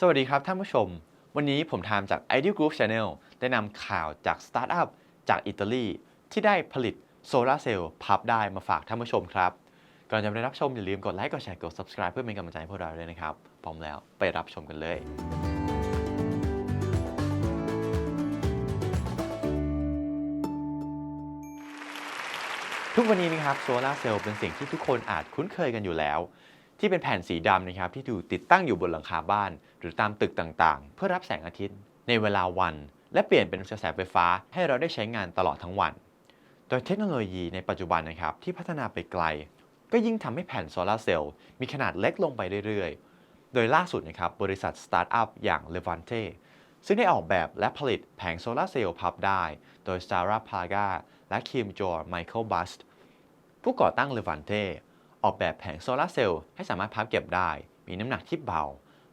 สวัสดีครับท่านผู้ชม วันนี้ผมทำจาก Ideal Group Channel ได้นำข่าวจากสตาร์ทอัพจากอิตาลี ที่ได้ผลิตโซลาร์เซลล์พับได้มาฝากท่านผู้ชมครับ ก่อนจะไปรับชมอย่าลืมกดไลค์กดแชร์กด subscribe เพื่อเป็นกำลังใจให้พวกเราด้วยนะครับ พร้อมแล้วไปรับชมกันเลย ทุกวันนี้นะครับโซลาร์เซลล์เป็นสิ่งที่ทุกคนอาจคุ้นเคยกันอยู่แล้ว ที่เป็นแผ่นสีดำนะครับที่ถูกติดตั้งอยู่บนหลังคาบ้าน หรือตามตึกต่างๆ เพื่อรับแสงอาทิตย์ ในเวลาวัน และเปลี่ยนเป็นกระแสไฟฟ้าให้เราได้ใช้งานตลอดทั้งวัน โดยเทคโนโลยีในปัจจุบันนะครับที่พัฒนาไปไกล ก็ยิ่งทำให้แผ่นโซลาร์เซลล์มีขนาดเล็กลงไปเรื่อยๆ โดยล่าสุดนะครับบริษัทสตาร์ทอัพอย่าง Levante ซึ่งได้ออกแบบและผลิตแผงโซลาร์เซลล์พับได้ โดย Sarah Plaga และคิมจอร์ไมเคิลบัสผู้ก่อตั้ง Levante ออกแบบแผงโซลาร์เซลล์ให้สามารถพับเก็บได้ มีน้ำหนักที่เบา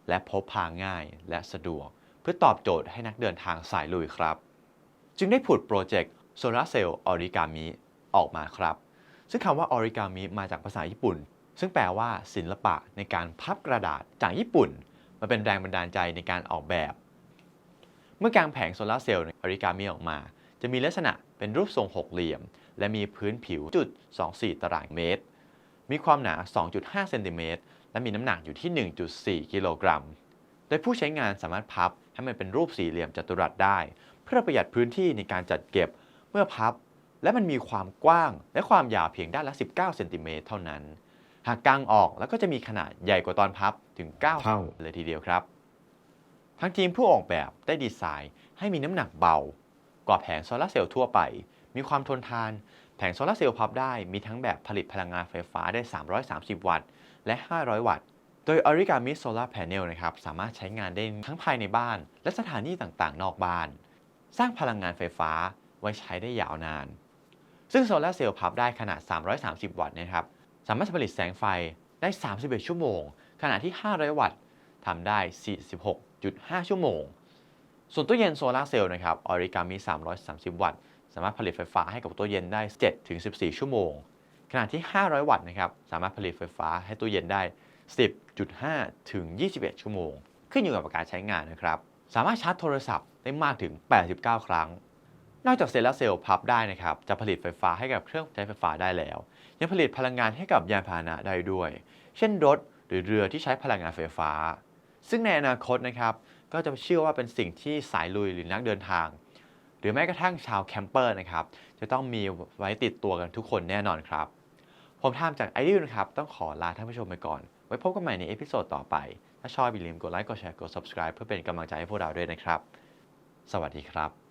และพกพาง่ายและสะดวก เพื่อตอบโจทย์ให้นักเดินทางสายลุยครับ จึงได้ผุดโปรเจกต์โซลาร์เซลล์ออริกามิออกมาครับ ซึ่งคำว่าออริกามิมาจากภาษาญี่ปุ่น ซึ่งแปลว่าศิลปะในการพับกระดาษจากญี่ปุ่น มาเป็นแรงบันดาลใจในการออกแบบ เมื่อกางแผงโซลาร์เซลล์ออริกามิออกมา จะมีลักษณะเป็นรูปทรงหกเหลี่ยม และมีพื้นผิวจุด 24 ตารางเมตร มีความหนา 2.5 เซนติเมตร และมีน้ำหนักอยู่ที่ 1.4 กิโลกรัม โดยผู้ใช้งานสามารถพับให้มันเป็นรูปสี่เหลี่ยมจัตุรัสได้ เพื่อประหยัดพื้นที่ในการจัดเก็บ เมื่อพับ และมันมีความกว้าง และความยาวเพียงด้านละ 19 เซนติเมตรเท่านั้น หากกางออกแล้วก็จะมีขนาดใหญ่กว่าตอนพับถึง 9 เท่าเลยทีเดียวครับ ทั้งทีมผู้ออกแบบได้ดีไซน์ ให้มีน้ำหนักเบากว่าแผงโซลาร์เซลล์ทั่วไป มีความทนทาน แผงโซลาร์เซลล์พับได้ มีทั้งแบบผลิตพลังงานไฟฟ้าได้ 330 วัตต์ และ 500 วัตต์ โดย Origami Solar Panel นะครับสามารถใช้งานได้ทั้งภายในบ้าน และสถานที่ต่างๆ นอกบ้าน สร้างพลังงานไฟฟ้าไว้ใช้ได้ยาวนาน ซึ่งโซลาร์เซลล์พับได้ขนาด 330 วัตต์นะครับสามารถผลิตแสงไฟได้ 31 ชั่วโมง ขณะที่ 500 วัตต์ทำได้ 46.5 ชั่วโมง ส่วนตู้เย็นโซลาร์เซลล์นะครับ Origami 330 วัตต์ สามารถผลิตไฟฟ้าให้กับตู้เย็นได้ 7-14 ชั่วโมง ขณะที่ 500 วัตต์นะครับสามารถผลิตไฟฟ้าให้ตู้เย็นได้ 10.5 ถึง 21 ชั่วโมง ขึ้นอยู่กับการใช้งานนะครับ สามารถชาร์จโทรศัพท์ได้มากถึง 89 ครั้ง นอกจากโซลาร์เซลล์พับได้นะครับ จะผลิตไฟฟ้าให้กับเครื่องใช้ไฟฟ้าได้แล้ว ยังผลิตพลังงานให้กับยานพาหนะได้ด้วย เช่นรถหรือเรือที่ใช้พลังงานไฟฟ้า ซึ่งในอนาคตนะครับ ก็จะเชื่อว่าเป็นสิ่งที่สายลุยหรือนักเดินทาง หรือแม้กระทั่งชาวแคมเปอร์นะครับ จะต้องมีไว้ติดตัวกันทุกคนแน่นอนครับ ผมทำจากไอ d ิ a นะครับ ต้องขอลาท่านผู้ชมไปก่อน ไว้พบกันใหม่ในเอพิโซดต่อไป ถ้าชอบอย่าลืมกดไลค์ กดแชร์ กด subscribe เพื่อเป็นกำลังใจให้พวกเราด้วยนะครับ สวัสดีครับ